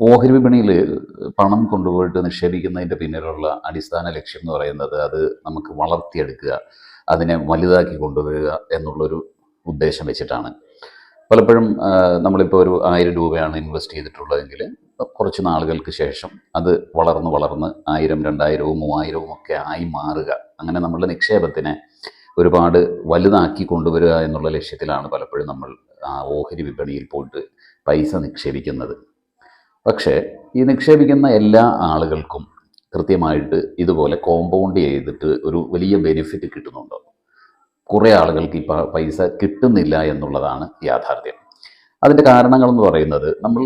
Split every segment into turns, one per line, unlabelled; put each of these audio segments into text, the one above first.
ഓഹരി വിപണിയിൽ പണം കൊണ്ടുപോയിട്ട് നിക്ഷേപിക്കുന്നതിന്റെ പിന്നിലുള്ള അടിസ്ഥാന ലക്ഷ്യം എന്ന് പറയുന്നത് അത് നമുക്ക് വളർത്തിയെടുക്കുക അതിനെ വലുതാക്കി കൊണ്ടുവരിക എന്നുള്ളൊരു ഉദ്ദേശം വെച്ചിട്ടാണ്. പലപ്പോഴും നമ്മളിപ്പോൾ ഒരു ആയിരം രൂപയാണ് ഇൻവെസ്റ്റ് ചെയ്തിട്ടുള്ളതെങ്കിൽ കുറച്ച് നാളുകൾക്ക് ശേഷം അത് വളർന്ന് വളർന്ന് ആയിരം രണ്ടായിരവും മൂവായിരവും ഒക്കെ ആയി മാറുക. അങ്ങനെ നമ്മളുടെ നിക്ഷേപത്തിനെ ഒരുപാട് വലുതാക്കി കൊണ്ടുവരിക എന്നുള്ള ലക്ഷ്യത്തിലാണ് പലപ്പോഴും നമ്മൾ ഓഹരി വിപണിയിൽ പോയിട്ട് പൈസ നിക്ഷേപിക്കുന്നത്. പക്ഷേ ഈ നിക്ഷേപിക്കുന്ന എല്ലാ ആളുകൾക്കും കൃത്യമായിട്ട് ഇതുപോലെ കോമ്പൗണ്ട് ചെയ്തിട്ട് ഒരു വലിയ ബെനിഫിറ്റ് കിട്ടുന്നുണ്ടോ. കുറേ ആളുകൾക്ക് ഈ പൈസ കിട്ടുന്നില്ല എന്നുള്ളതാണ് യാഥാർത്ഥ്യം. അതിന്റെ കാരണങ്ങളെന്ന് പറയുന്നത് നമ്മൾ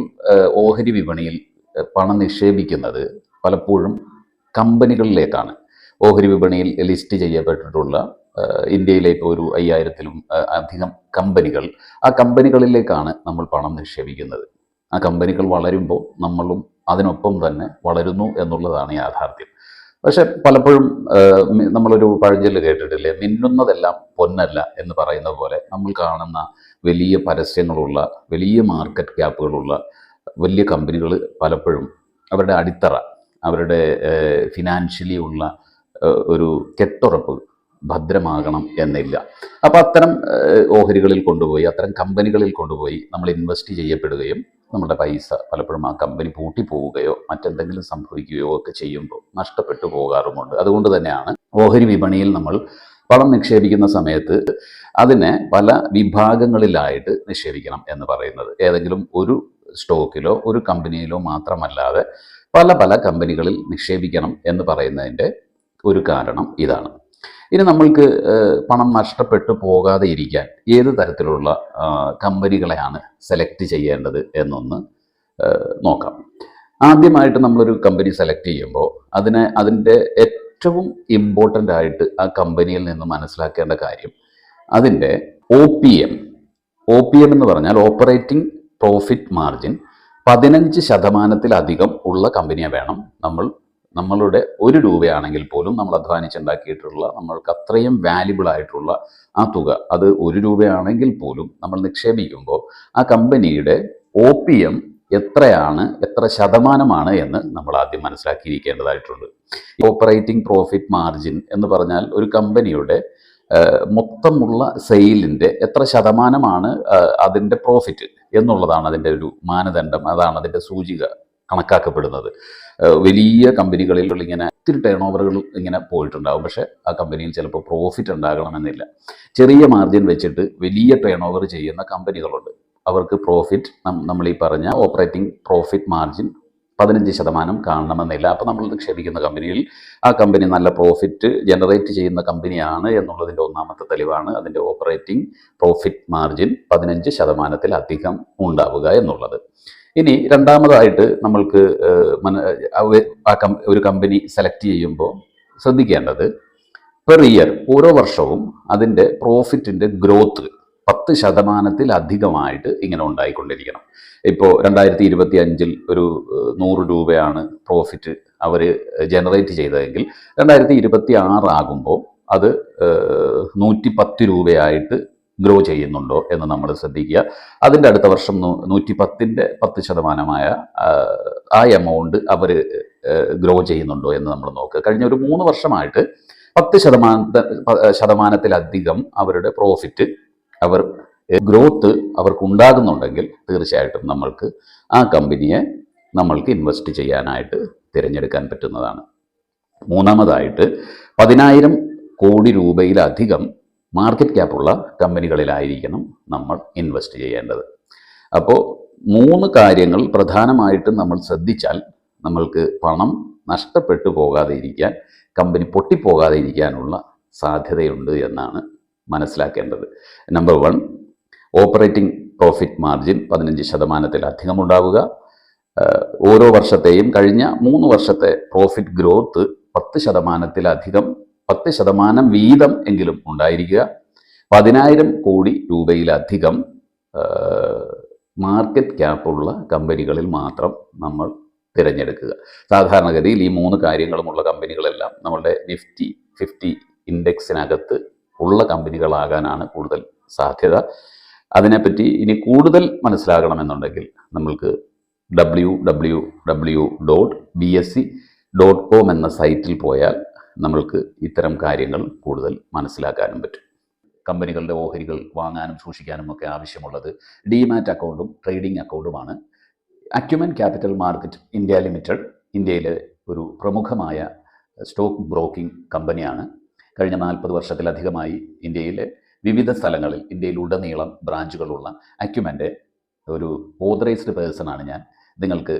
ഓഹരി വിപണിയിൽ പണം നിക്ഷേപിക്കുന്നത് പലപ്പോഴും കമ്പനികളിലേക്കാണ്. ഓഹരി വിപണിയിൽ ലിസ്റ്റ് ചെയ്യപ്പെട്ടിട്ടുള്ള ഇന്ത്യയിലെ ഇപ്പോൾ ഒരു അയ്യായിരത്തിലും അധികം കമ്പനികൾ ആ കമ്പനികളിലേക്കാണ് നമ്മൾ പണം നിക്ഷേപിക്കുന്നത്. ആ കമ്പനികൾ വളരുമ്പോൾ നമ്മളും അതിനൊപ്പം തന്നെ വളരുന്നു എന്നുള്ളതാണ് യാഥാർത്ഥ്യം. പക്ഷെ പലപ്പോഴും നമ്മളൊരു പഴഞ്ചൊല്ല് കേട്ടിട്ടില്ലേ? മിന്നുന്നതെല്ലാം പൊന്നല്ല എന്ന് പറയുന്ന പോലെ നമ്മൾ കാണുന്ന വലിയ പരസ്യങ്ങളുള്ള വലിയ മാർക്കറ്റ് ക്യാപ്പുകളുള്ള വലിയ കമ്പനികൾ പലപ്പോഴും അവരുടെ അടിത്തറ അവരുടെ ഫിനാൻഷ്യലി ഉള്ള ഒരു കെട്ടുറപ്പ് ഭദ്രമാകണം എന്നില്ല. അപ്പോൾ അത്തരം ഓഹരികളിൽ കൊണ്ടുപോയി അത്തരം കമ്പനികളിൽ കൊണ്ടുപോയി നമ്മൾ ഇൻവെസ്റ്റ് ചെയ്യപ്പെടുകയും നമ്മുടെ പൈസ പലപ്പോഴും ആ കമ്പനി പൂട്ടിപ്പോവുകയോ മറ്റെന്തെങ്കിലും സംഭവിക്കുകയോ ഒക്കെ ചെയ്യുമ്പോൾ നഷ്ടപ്പെട്ടു പോകാറുമുണ്ട്. അതുകൊണ്ട് തന്നെയാണ് ഓഹരി വിപണിയിൽ നമ്മൾ പണം നിക്ഷേപിക്കുന്ന സമയത്ത് അതിനെ പല വിഭാഗങ്ങളിലായിട്ട് നിക്ഷേപിക്കണം എന്ന് പറയുന്നത്. ഏതെങ്കിലും ഒരു സ്റ്റോക്കിലോ ഒരു കമ്പനിയിലോ മാത്രമല്ലാതെ പല പല കമ്പനികളിൽ നിക്ഷേപിക്കണം എന്ന് പറയുന്നതിന്റെ ഒരു കാരണം ഇതാണ്. ഇനി നമ്മൾക്ക് പണം നഷ്ടപ്പെട്ടു പോകാതെ ഇരിക്കാൻ ഏത് തരത്തിലുള്ള കമ്പനികളെയാണ് സെലക്ട് ചെയ്യേണ്ടത് എന്നൊന്ന് നോക്കാം. ആദ്യമായിട്ട് നമ്മളൊരു കമ്പനി സെലക്ട് ചെയ്യുമ്പോൾ അതിനെ അതിന്റെ ഏറ്റവും ഇമ്പോർട്ടന്റ് ആയിട്ട് ആ കമ്പനിയിൽ നിന്ന് മനസ്സിലാക്കേണ്ട കാര്യം അതിന്റെ O P M O P M എന്ന് പറഞ്ഞാൽ ഓപ്പറേറ്റിംഗ് പ്രോഫിറ്റ് മാർജിൻ പതിനഞ്ച് ശതമാനത്തിലധികം ഉള്ള കമ്പനിയെ വേണം നമ്മൾ നമ്മളുടെ ഒരു രൂപയാണെങ്കിൽ പോലും നമ്മൾ അധ്വാനിച്ചുണ്ടാക്കിയിട്ടുള്ള നമ്മൾക്ക് അത്രയും വാല്യുബിൾ ആയിട്ടുള്ള ആ തുക അത് ഒരു രൂപയാണെങ്കിൽ പോലും നമ്മൾ നിക്ഷേപിക്കുമ്പോൾ ആ കമ്പനിയുടെ ഒ പി എം എത്രയാണ് എത്ര ശതമാനമാണ് എന്ന് നമ്മൾ ആദ്യം മനസ്സിലാക്കിയിരിക്കേണ്ടതായിട്ടുണ്ട്. ഓപ്പറേറ്റിംഗ് പ്രോഫിറ്റ് മാർജിൻ എന്ന് പറഞ്ഞാൽ ഒരു കമ്പനിയുടെ മൊത്തമുള്ള സെയിലിന്റെ എത്ര ശതമാനമാണ് അതിന്റെ പ്രോഫിറ്റ് എന്നുള്ളതാണ് അതിന്റെ ഒരു മാനദണ്ഡം അതാണ് അതിന്റെ സൂചിക. കണക്കാക്കപ്പെടുന്നത്. വലിയ കമ്പനികളിൽ ഇങ്ങനെ ഒത്തിരി ടേൺ ഓവറുകൾ ഇങ്ങനെ പോയിട്ടുണ്ടാകും പക്ഷേ ആ കമ്പനിയിൽ ചിലപ്പോൾ പ്രോഫിറ്റ് ഉണ്ടാകണമെന്നില്ല. ചെറിയ മാർജിൻ വെച്ചിട്ട് വലിയ ടേൺ ഓവർ ചെയ്യുന്ന കമ്പനികളുണ്ട്. അവർക്ക് പ്രോഫിറ്റ് നമ്മൾ ഈ പറഞ്ഞ ഓപ്പറേറ്റിംഗ് പ്രോഫിറ്റ് മാർജിൻ പതിനഞ്ച് ശതമാനം കാണണമെന്നില്ല. അപ്പോൾ നമ്മൾ നിക്ഷേപിക്കുന്ന കമ്പനിയിൽ ആ കമ്പനി നല്ല പ്രോഫിറ്റ് ജനറേറ്റ് ചെയ്യുന്ന കമ്പനിയാണ് എന്നുള്ളതിന്റെ ഒന്നാമത്തെ തെളിവാണ് അതിന്റെ ഓപ്പറേറ്റിംഗ് പ്രോഫിറ്റ് മാർജിൻ പതിനഞ്ച് ശതമാനത്തിലധികം ഉണ്ടാവുക എന്നുള്ളത്. ഇനി രണ്ടാമതായിട്ട് നമ്മൾക്ക് ഒരു കമ്പനി സെലക്ട് ചെയ്യുമ്പോൾ ശ്രദ്ധിക്കേണ്ടത് പെർ ഇയർ ഓരോ വർഷവും അതിന്റെ പ്രോഫിറ്റിന്റെ ഗ്രോത്ത് പത്ത് ശതമാനത്തിലധികമായിട്ട് ഇങ്ങനെ ഉണ്ടായിക്കൊണ്ടിരിക്കണം. ഇപ്പോൾ രണ്ടായിരത്തി ഇരുപത്തി അഞ്ചിൽ ഒരു നൂറ് രൂപയാണ് പ്രോഫിറ്റ് അവർ ജനറേറ്റ് ചെയ്തതെങ്കിൽ രണ്ടായിരത്തി ഇരുപത്തി ആറാകുമ്പോൾ അത് നൂറ്റി പത്ത് രൂപയായിട്ട് ഗ്രോ ചെയ്യുന്നുണ്ടോ എന്ന് നമ്മൾ ശ്രദ്ധിക്കുക. അതിന്റെ അടുത്ത വർഷം നൂറ്റി പത്തിന്റെ പത്ത് ശതമാനമായ ആ, എമൗണ്ട് അവർ ഗ്രോ ചെയ്യുന്നുണ്ടോ എന്ന് നമ്മൾ നോക്കുക. കഴിഞ്ഞ ഒരു മൂന്ന് വർഷമായിട്ട് പത്ത് ശതമാന ശതമാനത്തിലധികം അവരുടെ പ്രോഫിറ്റ് അവർ ഗ്രോത്ത് അവർക്ക് ഉണ്ടാകുന്നുണ്ടെങ്കിൽ തീർച്ചയായിട്ടും നമ്മൾക്ക് ആ കമ്പനിയെ നമ്മൾക്ക് ഇൻവെസ്റ്റ് ചെയ്യാനായിട്ട് തിരഞ്ഞെടുക്കാൻ പറ്റുന്നതാണ്. മൂന്നാമതായിട്ട് പതിനായിരം കോടി രൂപയിലധികം മാർക്കറ്റ് ക്യാപ്പുള്ള കമ്പനികളിലായിരിക്കണം നമ്മൾ ഇൻവെസ്റ്റ് ചെയ്യേണ്ടത്. അപ്പോൾ മൂന്ന് കാര്യങ്ങൾ പ്രധാനമായിട്ടും നമ്മൾ ശ്രദ്ധിച്ചാൽ നമ്മൾക്ക് പണം നഷ്ടപ്പെട്ടു പോകാതെ ഇരിക്കാൻ കമ്പനി പൊട്ടിപ്പോകാതെ ഇരിക്കാനുള്ള സാധ്യതയുണ്ട് എന്നാണ് മനസ്സിലാക്കേണ്ടത്. Number one operating profit margin പതിനഞ്ച് ശതമാനത്തിലധികം ഉണ്ടാവുക. ഓരോ വർഷത്തെയും കഴിഞ്ഞ മൂന്ന് വർഷത്തെ പ്രോഫിറ്റ് ഗ്രോത്ത് പത്ത് ശതമാനത്തിലധികം പത്ത് ശതമാനം വീതം എങ്കിലും ഉണ്ടായിരിക്കുക. പതിനായിരം കോടി രൂപയിലധികം മാർക്കറ്റ് ക്യാപ്പുള്ള കമ്പനികളിൽ മാത്രം നമ്മൾ തിരഞ്ഞെടുക്കുക. സാധാരണഗതിയിൽ ഈ മൂന്ന് കാര്യങ്ങളുമുള്ള കമ്പനികളെല്ലാം നമ്മളുടെ നിഫ്റ്റി ഫിഫ്റ്റി ഇൻഡെക്സിനകത്ത് ഉള്ള കമ്പനികളാകാനാണ് കൂടുതൽ സാധ്യത. അതിനെപ്പറ്റി ഇനി കൂടുതൽ മനസ്സിലാകണമെന്നുണ്ടെങ്കിൽ നമ്മൾക്ക് W W W dot B S C dot com എന്ന സൈറ്റിൽ പോയാൽ നമ്മൾക്ക് ഇത്തരം കാര്യങ്ങൾ കൂടുതൽ മനസ്സിലാക്കാനും പറ്റും. കമ്പനികളുടെ ഓഹരികൾ വാങ്ങാനും സൂക്ഷിക്കാനും ഒക്കെ ആവശ്യമുള്ളത് ഡിമാറ്റ് അക്കൗണ്ടും trading അക്കൗണ്ടുമാണ് Acumen capital market India limited ഇന്ത്യയിലെ ഒരു പ്രമുഖമായ സ്റ്റോക്ക് ബ്രോക്കിംഗ് കമ്പനിയാണ് കഴിഞ്ഞ നാൽപ്പത് വർഷത്തിലധികമായി ഇന്ത്യയിലെ വിവിധ സ്ഥലങ്ങളിൽ ഇന്ത്യയിലുടനീളം ബ്രാഞ്ചുകളുള്ള അക്യുമന്റെ ഒരു ഓതറൈസ്ഡ് പേഴ്സണാണ് ഞാൻ. നിങ്ങൾക്ക്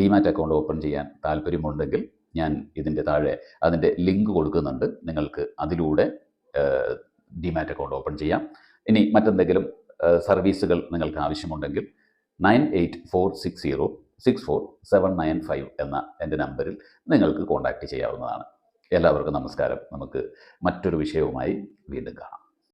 ഡിമാറ്റ് അക്കൗണ്ട് ഓപ്പൺ ചെയ്യാൻ താല്പര്യമുണ്ടെങ്കിൽ ഞാൻ ഇതിന്റെ താഴെ അതിന്റെ ലിങ്ക് കൊടുക്കുന്നുണ്ട്. നിങ്ങൾക്ക് അതിലൂടെ ഡിമാറ്റ് അക്കൗണ്ട് ഓപ്പൺ ചെയ്യാം. ഇനി മറ്റെന്തെങ്കിലും സർവീസുകൾ നിങ്ങൾക്ക് ആവശ്യമുണ്ടെങ്കിൽ nine eight four six zero six four seven nine five എന്ന എന്റെ നമ്പറിൽ നിങ്ങൾക്ക് കോൺടാക്റ്റ് ചെയ്യാവുന്നതാണ്. എല്ലാവർക്കും നമസ്കാരം. നമുക്ക് മറ്റൊരു വിഷയവുമായി വീണ്ടും കാണാം.